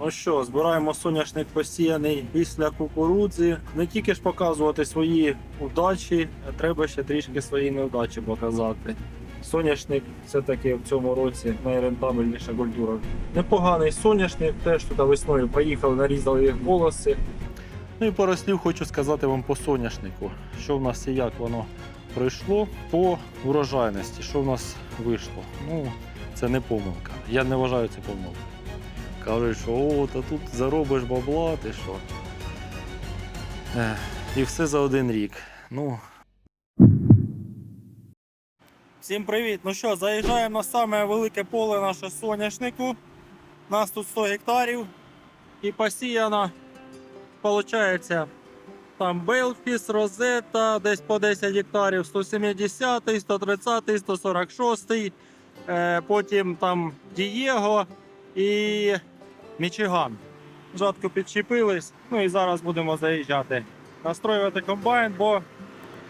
Ну що, збираємо соняшник посіяний після кукурудзи. Не тільки ж показувати свої удачі, а треба ще трішки свої невдачі показати. Соняшник все-таки в цьому році найрентабельніша культура. Непоганий соняшник, теж туди весною поїхали, нарізали їх волоси. Ну і пару слів хочу сказати вам по соняшнику, що в нас і як воно пройшло по врожайності, що в нас вийшло. Ну, це не помилка. Я не вважаю це помилкою. Кажуть, що о, та тут заробиш бабла, ти що. І все за один рік. Ну. Всім привіт! Ну що, заїжджаємо на саме велике поле наше соняшнику. У Нас тут 100 гектарів і посіяно, виходить, там Белфіс, Розета, десь по 10 гектарів, 170, 130, 146, е, потім там Дієго і Мічиган. Жатко підчепились, ну і зараз будемо заїжджати. Настроювати комбайн, бо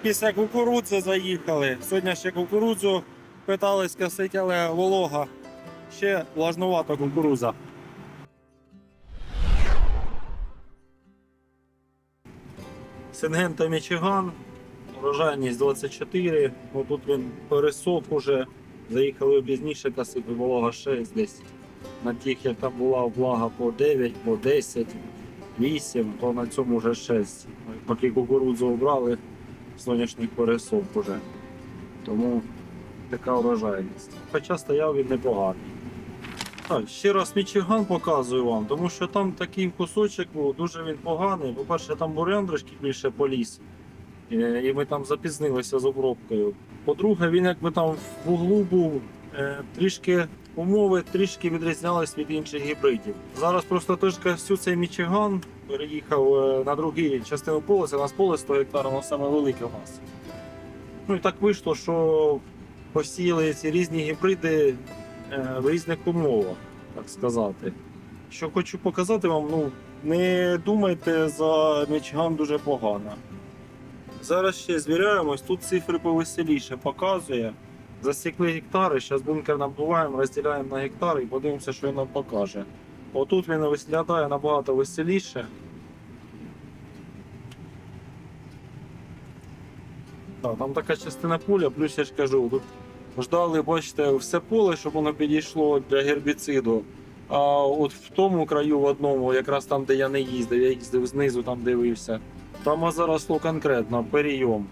після кукурудзи заїхали. Сьогодні ще кукурудзу питались косити, але волога. Ще влажнувата кукуруза. Сингента Мічиган, урожайність 24. Ну, тут він пересох уже. Заїхали пізніше косити, волога 6 десь. На тих, як там була влага по 9, по 10, 8, то на цьому вже 6. Поки кукурудзу обрали, соняшник пересох уже. Тому така урожайність. Хоча стояв він непоганий. Так, ще раз Мічиган показую вам, тому що там такий кусочок був, дуже він поганий. По-перше, там бурян трошки більше поліз. Е, І ми там запізнилися з обробкою. По-друге, він якби там в вуглу був е, трішки умови трішки відрізнялись від інших гібридів. Зараз просто теж всю цей Мічиган переїхав е, на другу частину поля. У нас поле 100 гектарів, воно саме велике у нас. Ну і так вийшло, що посіяли ці різні гібриди е, в різних умовах, так сказати. Що хочу показати вам, ну не думайте за Мічиган дуже погано. Зараз ще звіряємось, тут цифри повеселіше показує. Засікли гектари, зараз бункер набуваємо, розділяємо на гектари і подивимося, що він нам покаже. Отут він виглядає набагато веселіше. Там така частина поля, плюс я ж кажу, тут ждали, бачите, все поле, щоб воно підійшло для гербіциду. А от в тому краю в одному, якраз там, де я не їздив, я їздив знизу, там дивився. Там заросло конкретно перейом.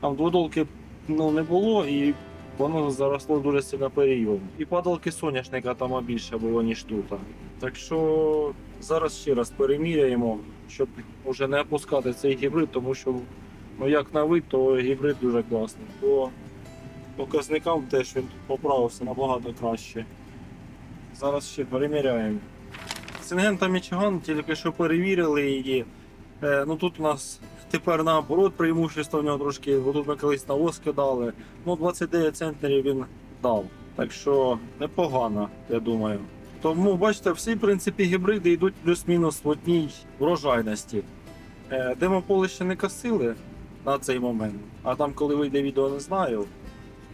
Там дводолки ну, не було і воно заросло дуже сильно перейом. І падалки соняшника там більше було, ніж тут. Так що зараз ще раз переміряємо, щоб вже не опускати цей гібрид, тому що ну, як на вид, то гібрид дуже класний. По показникам теж він поправився набагато краще. Зараз ще переміряємо. Сингента Мічиган тільки що перевірили її. Е, ну тут у нас тепер наоборот преимущество в нього трошки, бо тут ми колись на ос кидали. Ну 29 центнерів він дав. Так що непогано, я думаю. Тому бачите, всі в принципі гібриди йдуть плюс-мінус в одній врожайності. Е, Демополе ще не косили на цей момент, а там, коли вийде відео, не знаю.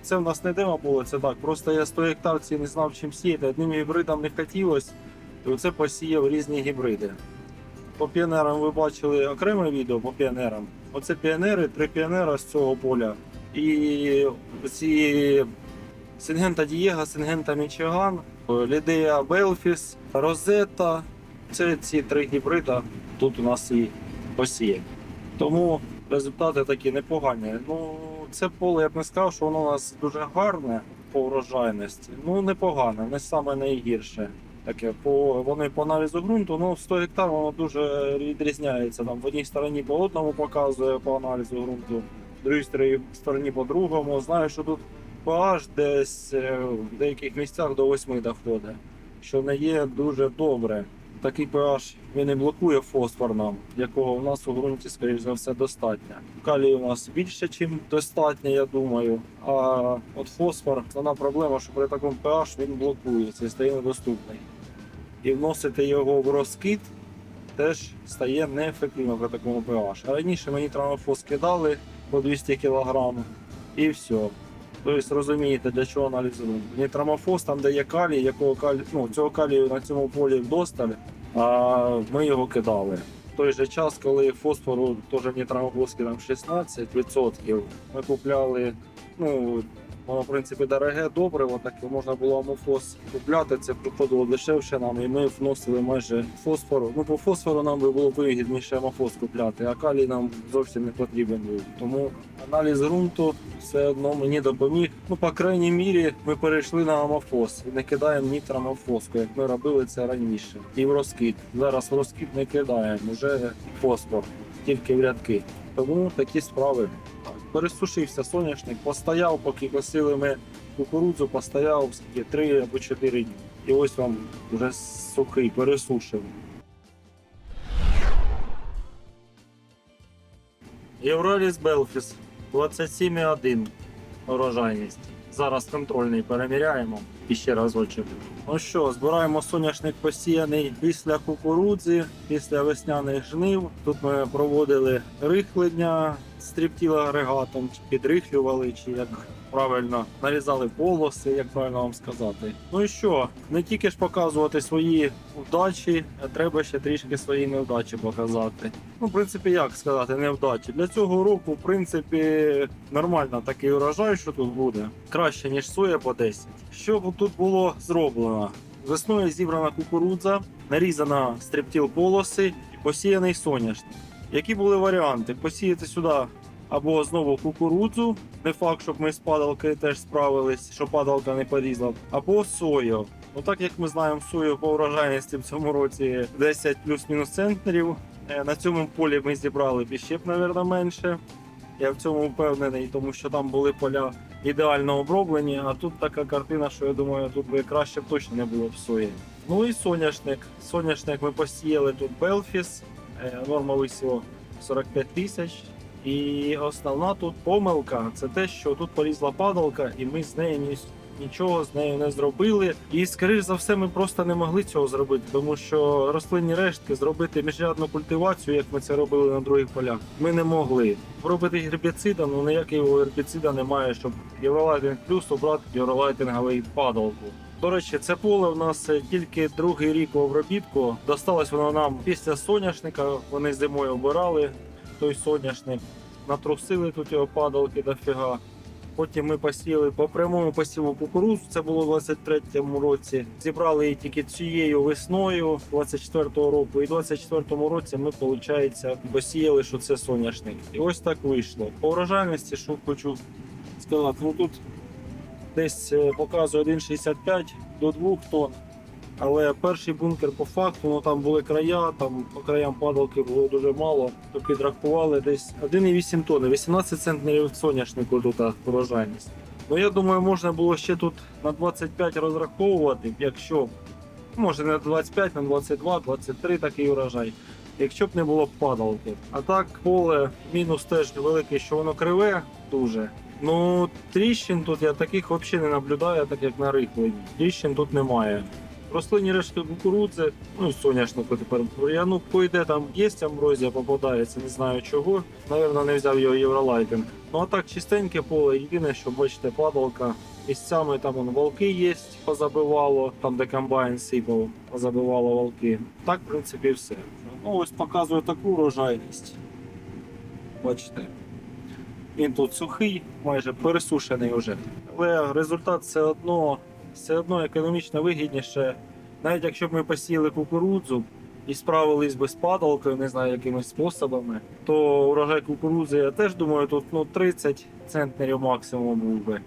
Це в нас не демополе, це так. Просто я 100 гектар ці не знав чим сіяти. Одним гібридом не хотілося, і оце посіяв різні гібриди. По піонерам ви бачили окреме відео по піонерам. Оце піонери, три піонера з цього поля. І ці Сингента Дієга, Сингента Мічиган, Лідея Белфіс, Розета. Це ці три гібрида тут у нас і посіяні. Тому результати такі непогані. Ну, це поле, я б не сказав, що воно у нас дуже гарне по врожайності. Ну, непогане, не саме найгірше. Таке по вони по аналізу ґрунту, ну 100 гектар воно дуже відрізняється. Там в одній стороні по одному показує по аналізу ґрунту, в другій стороні- по другому. Знаю, що тут pH десь е, в деяких місцях до 8 доходить, що не є дуже добре. Такий pH він і блокує фосфор нам, якого в нас у ґрунті, скоріш за все, достатньо. Калію у нас більше, ніж достатньо, я думаю. А от фосфор, основна проблема, що при такому pH він блокується і стає недоступний. І вносити його в розкид теж стає неефективно при такому pH. Раніше мені травмофос кидали по 200 кг і все. Тобто розумієте, для чого аналіз. Нітрамофос, там де є калій, якого калій, ну, цього калію на цьому полі вдосталь, а ми його кидали. В той же час, коли фосфору теж в нітрамоблоски там 16%, ми купляли, ну, воно, в принципі, дороге добриво, так можна було амофос купляти, це приходило дешевше нам, і ми вносили майже фосфору. Ну, по фосфору нам би було вигідніше амофос купляти, а калій нам зовсім не потрібен був. Тому аналіз ґрунту все одно мені допоміг. Ну, по крайній мірі, ми перейшли на амофос і не кидаємо нітрамофоску, як ми робили це раніше. І в розкид. Зараз в розкид не кидаємо, вже фосфор, тільки в рядки. Тому такі справи. Пересушився соняшник, постояв, поки косили ми кукурудзу, постояв скільки 3 або 4 дні. І ось вам вже сухий, пересушений. Євроліс Белфіс 27,1 урожайність. Зараз контрольний переміряємо і ще разочок. Ну що, збираємо соняшник посіяний після кукурудзи, після весняних жнив. Тут ми проводили рихлення стріптіла агрегатом, чи підрихлювали, чи як правильно нарізали полоси, як правильно вам сказати. Ну і що, не тільки ж показувати свої вдачі, а треба ще трішки свої невдачі показати. Ну, в принципі, як сказати, невдачі. Для цього року, в принципі, нормально такий урожай, що тут буде. Краще, ніж соя по 10. Що тут було зроблено? Весною зібрана кукурудза, нарізана стриптіл полоси і посіяний соняшник. Які були варіанти? Посіяти сюди або знову кукурудзу, не факт, щоб ми з падалкою теж справились, що падалка не порізала, або сою. Ну так як ми знаємо, сою по урожайності в цьому році 10 плюс-мінус центнерів. Е, На цьому полі ми зібрали піщеп, мабуть, менше. Я в цьому впевнений, тому що там були поля ідеально оброблені, а тут така картина, що я думаю, тут би краще б точно не було б сої. Ну і соняшник. Соняшник ми посіяли тут Белфіс, норма висіло 45 тисяч. І основна тут помилка це те, що тут полізла падалка, і ми з нею ні, нічого з нею не зробили. І скоріш за все, ми просто не могли цього зробити, тому що рослинні рештки зробити міжрядну культивацію, як ми це робили на других полях, ми не могли. Робити гербіцида, ну ніякого гербіцида немає, щоб Євролайтинг плюс обрати євролайтинговий падалку. До речі, це поле в нас е, тільки другий рік в обробітку. Досталось воно нам після соняшника. Вони зимою обирали той соняшник, натрусили тут його падалки дофіга. Потім ми посіяли по прямому посіву кукурудзу, це було у 23-му році. Зібрали її тільки цією весною 24-го року. І в 24-му році ми, виходить, посіяли, що це соняшник. І ось так вийшло. По урожайності, що хочу сказати, ну тут десь е, показує 1,65 до 2 тонн. Але перший бункер по факту, ну там були края, там по краям падалки було дуже мало, то підрахували десь 1,8 тонни, 18 центнерів соняшнику тут урожайність. Ну я думаю, можна було ще тут на 25 розраховувати, якщо може не на 25, на 22, 23 такий урожай. Якщо б не було падалки. А так поле мінус теж великий, що воно криве дуже. Ну, тріщин тут я таких взагалі не наблюдаю, так як на рихленні. Тріщин тут немає. Рослинні рештки кукурудзи, ну соняшнику тепер бур'яну пойде, там є амброзія, попадається, не знаю чого. Навірно, не взяв його євролайтинг. Ну а так чистеньке поле, єдине, що бачите, падалка. Місцями там вон, волки є, позабивало, там де комбайн сипав, позабивало волки. Так, в принципі, все. Ну ось показує таку урожайність. Бачите. Він тут сухий, майже пересушений вже. Але результат все одно, все одно економічно вигідніше. Навіть якщо б ми посіяли кукурудзу і справились би з падалкою, не знаю, якимись способами, то урожай кукурудзи, я теж думаю, тут ну, 30 центнерів максимум був би.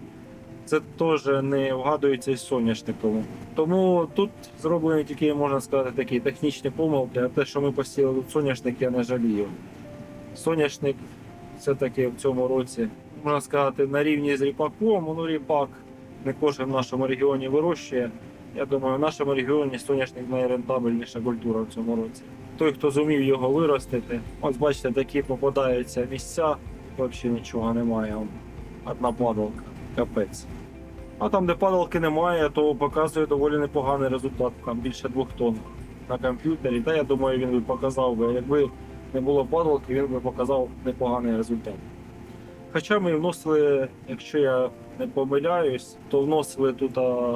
Це теж не вгадується із соняшником. Тому тут зроблені тільки, можна сказати, такі технічні помилки, а те, що ми посіяли тут соняшник, я не жалію. Соняшник все-таки в цьому році, можна сказати, на рівні з ріпаком. Ну, ріпак не кожен в нашому регіоні вирощує. Я думаю, в нашому регіоні соняшник найрентабельніша культура в цьому році. Той, хто зумів його виростити, ось бачите, такі попадаються місця, взагалі нічого немає. Одна падалка, капець. А там, де падалки немає, то показує доволі непоганий результат, там більше двох тонн на комп'ютері. Та я думаю, він би показав би, якби не було падалки, він би показав непоганий результат. Хоча ми вносили, якщо я не помиляюсь, то вносили тут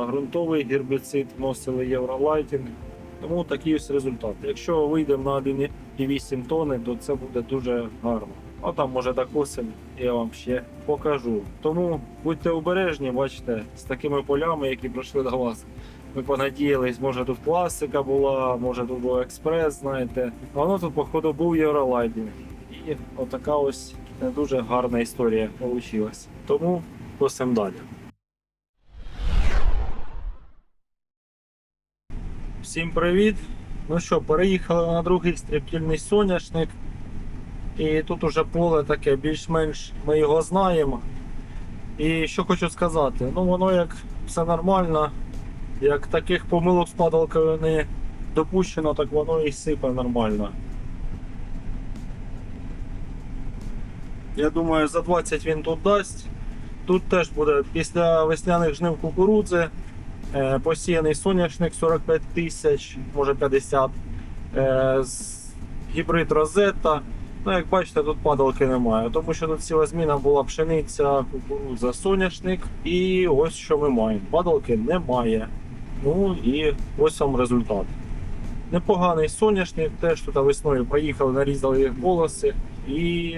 ґрунтовий гербіцид, вносили євролайтінг. Тому такий ось результат. Якщо вийдемо на 1,8 тонни, то це буде дуже гарно. А там може докосимо, я вам ще покажу. Тому будьте обережні, бачите, з такими полями, які пройшли до вас. Ми понадіялись, може тут класика була, може тут був експрес, знаєте. Воно тут, походу, був Євролайдінг. І отака ось не дуже гарна історія вийшла. Тому косимо далі. Всім привіт! Ну що, переїхали на другий стріптільний соняшник. І тут уже поле таке, більш-менш ми його знаємо. І що хочу сказати, ну воно як все нормально, як таких помилок з падалкою не допущено, так воно і сипе нормально. Я думаю, за 20 він тут дасть. Тут теж буде після весняних жнив кукурудзи. Е, посіяний соняшник 45 тисяч, може 50. Е, гібрид Розетта. Ну, як бачите, тут падалки немає, тому що тут ціла зміна була пшениця, кукурудза, соняшник. І ось що ми маємо. Падалки немає. Ну і ось вам результат. Непоганий соняшник, теж тут весною проїхали, нарізали їх волоси. І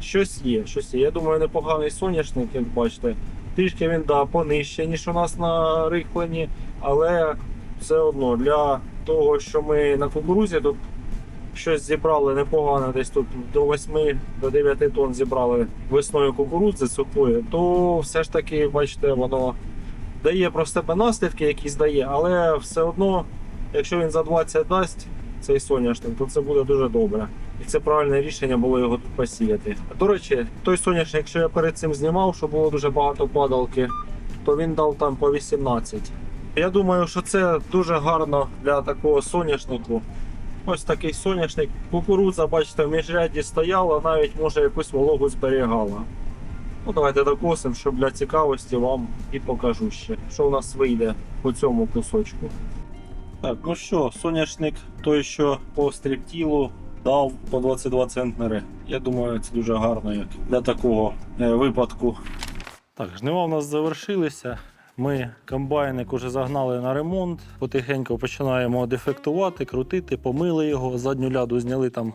щось є, щось є. Я думаю, непоганий соняшник, як бачите. Трішки він да, понижче, ніж у нас на рихленні, але все одно для того, що ми на кукурузі тут щось зібрали непогано, десь тут до 8 до 9 тонн зібрали весною кукурудзи сухої, то все ж таки, бачите, воно дає про себе наслідки, якісь дає, але все одно, якщо він за 20 дасть цей соняшник, то це буде дуже добре. І це правильне рішення було його тут посіяти. До речі, той соняшник, що я перед цим знімав, що було дуже багато падалки, то він дав там по 18. Я думаю, що це дуже гарно для такого соняшнику. Ось такий соняшник. Кукурудза, бачите, в міжряді стояла, навіть може якусь вологу зберігала. Ну, давайте докосимо, щоб для цікавості вам і покажу ще, що у нас вийде по цьому кусочку. Так, ну що, соняшник той, що по стріптілу дав по 22 центнери. Я думаю, це дуже гарно як для такого е, випадку. Так, жнива в нас завершилися. Ми комбайник уже загнали на ремонт. Потихеньку починаємо дефектувати, крутити, помили його, задню ляду зняли там.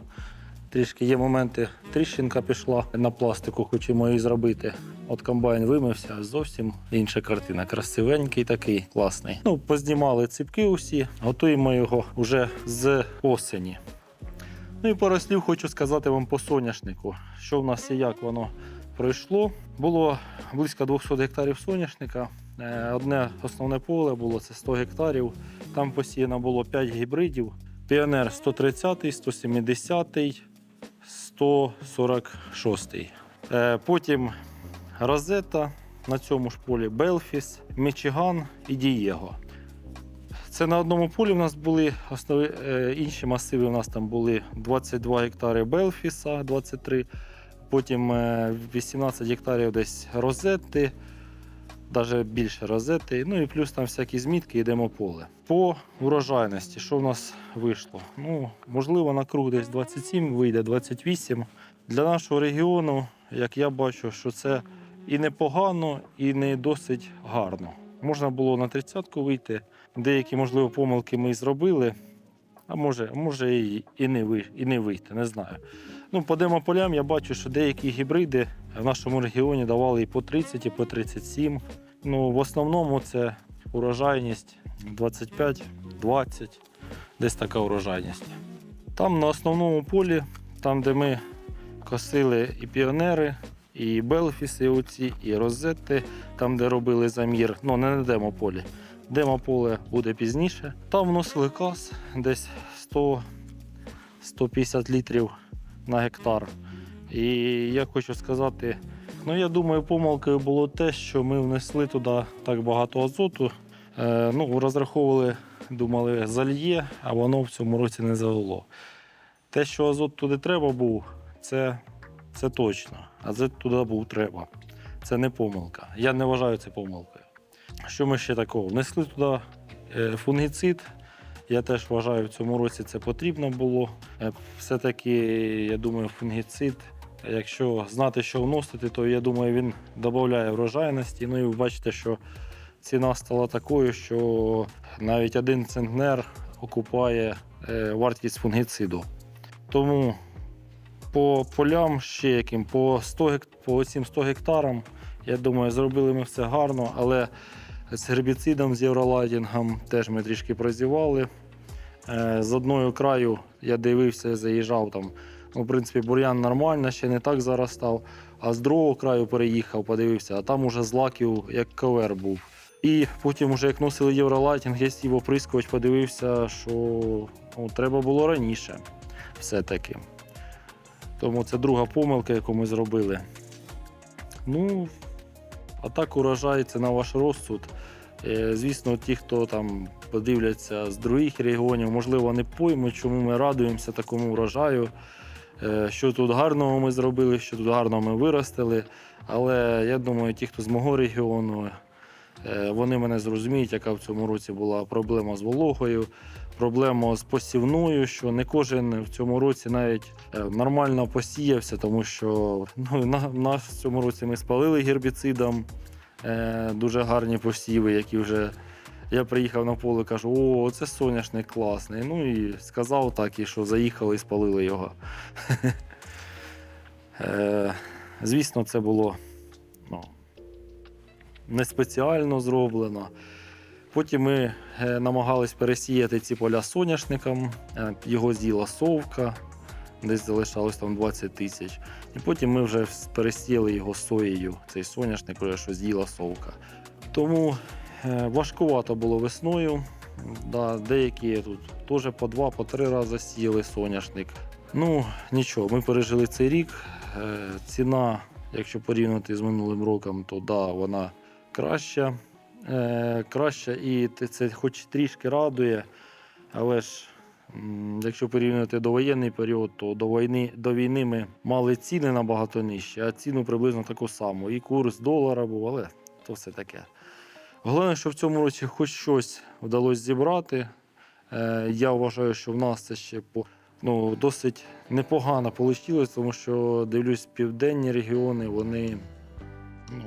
Трішки є моменти, тріщинка пішла на пластику, хочемо її зробити. От комбайн вимився, зовсім інша картина. Красивенький такий, класний. Ну, познімали ципки усі, готуємо його вже з осені. Ну і пару слів хочу сказати вам по соняшнику. Що в нас і як воно пройшло. Було близько 200 гектарів соняшника. Е, Одне основне поле було це 100 гектарів. Там посіяно було 5 гібридів. Піонер 130, 170, 146. Е, Потім Розета на цьому ж полі Белфіс, Мічиган і Дієго. Це на одному полі у нас були основи, е, інші масиви. У нас там були 22 гектари Белфіса, 23, потім е, 18 гектарів десь розети, навіть більше розети. Ну і плюс там всякі змітки, йдемо поле. По урожайності, що в нас вийшло? Ну, можливо, на круг десь 27, вийде 28. Для нашого регіону, як я бачу, що це і непогано, і не досить гарно. Можна було на 30-ку вийти. Деякі, можливо, помилки ми і зробили, а може, може і, і, не, ви, і не вийти, не знаю. Ну, по демополям я бачу, що деякі гібриди в нашому регіоні давали і по 30, і по 37. Ну, в основному це урожайність 25-20, десь така урожайність. Там на основному полі, там, де ми косили і піонери, і Белфіси, оці, і розети, там, де робили замір, ну не на демополі. Демополе буде пізніше. Там вносили каз десь 100-150 літрів на гектар. І я хочу сказати, ну я думаю, помилкою було те, що ми внесли туди так багато азоту. Е, ну, розраховували, думали, зальє, а воно в цьому році не залило. Те, що азот туди треба був, це, це точно. Азот туди був треба. Це не помилка. Я не вважаю це помилкою. Що ми ще такого? Внесли туди е, фунгіцид. Я теж вважаю, в цьому році це потрібно було. Е, Все-таки, я думаю, фунгіцид, якщо знати, що вносити, то я думаю, він додає врожайності. Ну і ви бачите, що ціна стала такою, що навіть один центнер окупає е, вартість фунгіциду. Тому по полям ще яким, по, 100 по цим 100 гектарам, я думаю, зробили ми все гарно, але з гербіцидом, з євролайдінгом теж ми трішки прозівали. Е, З одного краю я дивився, заїжджав там. Ну, в принципі, бур'ян нормально, ще не так заростав. А з другого краю переїхав, подивився, а там уже злаків як ковер був. І потім, вже як носили євролайтінг, я сів оприскувач, подивився, що ну, треба було раніше все-таки. Тому це друга помилка, яку ми зробили. Ну, а так урожай це на ваш розсуд. Е, Звісно, ті, хто там подивляться з других регіонів, можливо, не поймуть, чому ми радуємося такому врожаю, е, що тут гарного ми зробили, що тут гарно ми виростили. Але я думаю, ті, хто з мого регіону, е, вони мене зрозуміють, яка в цьому році була проблема з вологою, проблема з посівною, що не кожен в цьому році навіть е, нормально посіявся, тому що ну, на, нас в цьому році ми спалили гербіцидом е, дуже гарні посіви, які вже. Я приїхав на поле, кажу, о, це соняшник класний. Ну і сказав так, і що заїхали і спалили його. Е, Звісно, це було ну, не спеціально зроблено. Потім ми е, намагались пересіяти ці поля соняшником, е, його з'їла совка, десь залишалось там 20 тисяч. І потім ми вже пересіяли його соєю, цей соняшник, що з'їла совка. Тому е, важкувато було весною. Да, деякі тут теж по два, по три рази сіяли соняшник. Ну, нічого, ми пережили цей рік. Ціна, якщо порівняти з минулим роком, то да, вона краща. Е, краща і це хоч трішки радує, але ж якщо порівняти до воєнний період, то до війни, до війни ми мали ціни набагато нижчі, а ціну приблизно таку саму. І курс долара був, але то все таке. Головне, що в цьому році хоч щось вдалося зібрати. Е, я вважаю, що в нас це ще по, ну, досить непогано вийшло, тому що дивлюсь, південні регіони вони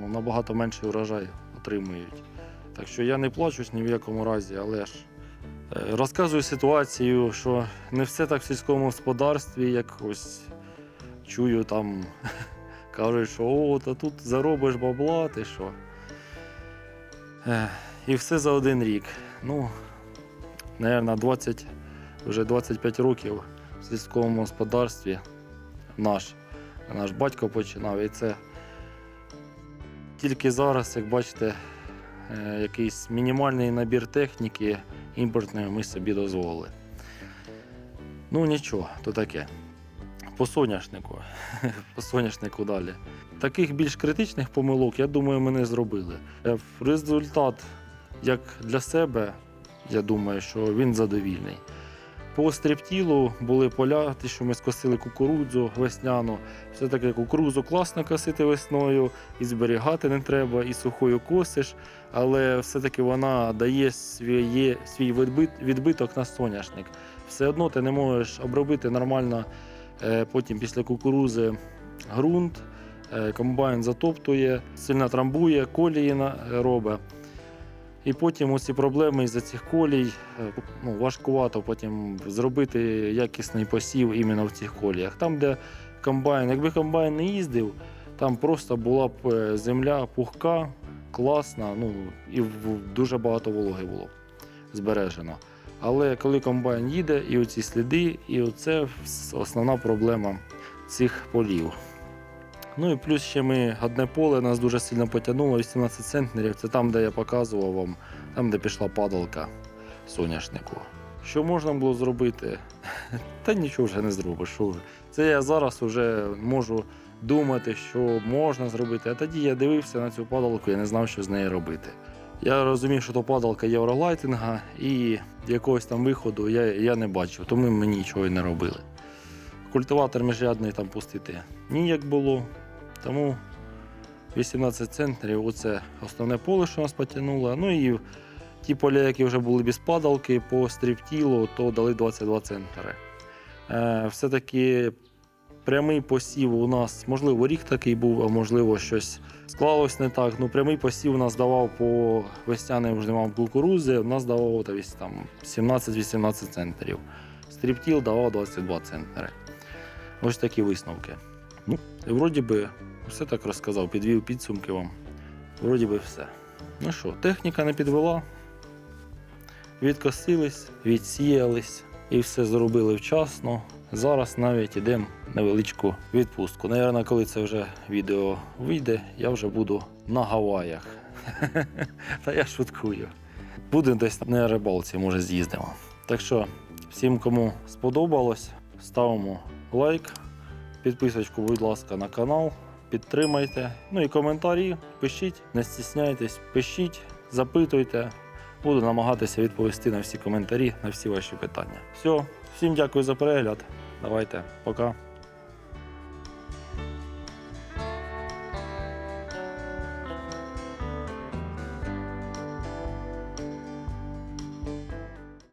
ну, набагато менший урожай отримують. Так що я не плачусь ні в якому разі, але ж е, розказую ситуацію, що не все так в сільському господарстві, як ось чую там, кажуть, що о, та тут заробиш бабла, ти що. Е, І все за один рік. Ну, Наверно, 20, вже 25 років в сільському господарстві наш, наш батько починав. І це тільки зараз, як бачите, е, якийсь мінімальний набір техніки імпортної ми собі дозволили. Ну нічого, то таке. По соняшнику. По соняшнику далі. Таких більш критичних помилок, я думаю, ми не зробили. Е, Результат, як для себе, я думаю, що він задовільний. По стріптілу були поля, ті, що ми скосили кукурудзу весняну. Все-таки кукурудзу класно косити весною, і зберігати не треба, і сухою косиш, але все-таки вона дає свій, свій відбит- відбиток на соняшник. Все одно ти не можеш обробити нормально е, потім після кукурузи ґрунт, е, комбайн затоптує, сильно трамбує, колії робить. І потім оці проблеми із-за цих колій е, ну, важкувато потім зробити якісний посів іменно в цих коліях. Там, де комбайн, якби комбайн не їздив, там просто була б е, земля пухка, класна, ну і дуже багато вологи було збережено. Але коли комбайн їде, і оці сліди, і оце основна проблема цих полів. Ну і плюс ще ми одне поле нас дуже сильно потягнуло, 18 центнерів. Це там, де я показував вам, там, де пішла падалка соняшнику. Що можна було зробити? Та нічого вже не зробиш. Це я зараз вже можу думати, що можна зробити. А тоді я дивився на цю падалку і не знав, що з нею робити. Я розумів, що то падалка євролайтинга, і якогось там виходу я, я не бачив, тому ми нічого і не робили. Культиватор міжрядний там пустити ніяк було. Тому 18 центнерів оце основне поле, що нас потягнуло. Ну і ті поля, які вже були без падалки по стріптілу, то дали 22 центнери. Е, все-таки прямий посів у нас, можливо, рік такий був, а можливо, щось склалось не так. Ну, прямий посів у нас давав по весняним жнивам кукурузи, у нас давав там 17-18 центнерів. Стріптіл давав 22 центнери. Ось такі висновки. Ну, вроді би, все так розказав, підвів підсумки вам. Вроді би все. Ну що, техніка не підвела. Відкосились, відсіялись і все зробили вчасно. Зараз навіть ідемо невеличку відпустку. Навірно, коли це вже відео вийде, я вже буду на Гаваях. Та я шуткую. Будемо десь на рибалці, може, з'їздимо. Так що, всім, кому сподобалось, ставимо лайк, підписочку, будь ласка, на канал, підтримайте. Ну і коментарі пишіть, не стісняйтесь, пишіть, запитуйте. Буду намагатися відповісти на всі коментарі, на всі ваші питання. Все, всім дякую за перегляд. Давайте, пока.